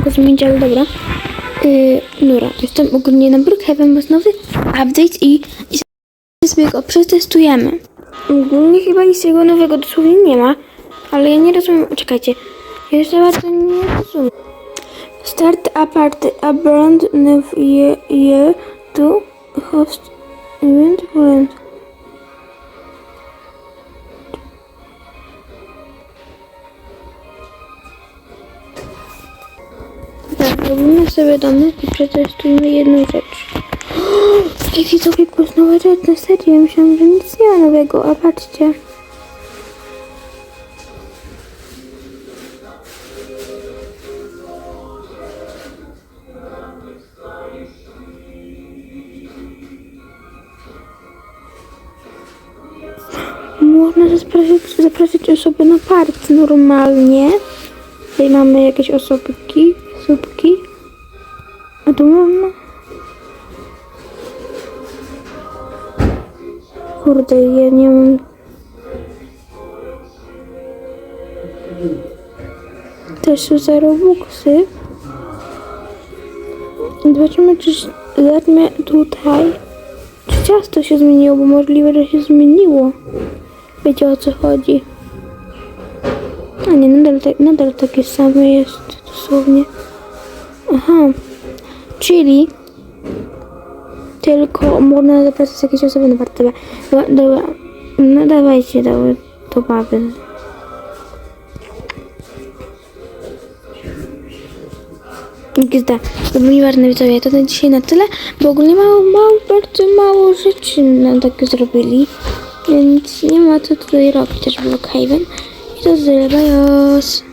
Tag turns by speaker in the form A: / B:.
A: go zmienić, ale dobra. Yy, dobra, jestem ogólnie na Brookhaven, bo znowu update i, i sobie go przetestujemy. Ogólnie chyba nic jego nowego dosłownie nie ma, ale ja nie rozumiem, czekajcie, jeszcze bardzo nie rozumiem. Start a party, a brand new year, to host event friend. Tak, robimy sobie domek i przetestujmy jedną rzecz. Ej, widzowie, poznała rzecz na serio. Ja myślałam, że nic nie ma nowego, a patrzcie. Można zapraszać, zapraszać osoby na party normalnie. Tutaj mamy jakieś osobki, słupki. A tu można... Kurde, ja nie mam... Też za robuxy. Zobaczymy, czy zerknę tutaj. Czy ciasto się zmieniło, bo możliwe, że się zmieniło. Wiecie o co chodzi. A nie, nadal, tak, nadal takie same jest dosłownie. Aha. Czyli tylko można zapraszać jakieś osoby na wartę. Dobra, dobra. No dawajcie do, do baby. Gizda. Dobra, nieważne widzowie, to na dzisiaj na tyle, bo ogólnie mało, mało, bardzo mało rzeczy nam tak zrobili, więc nie ma co tutaj robić, też Blockhaven. I to tyle, bajos.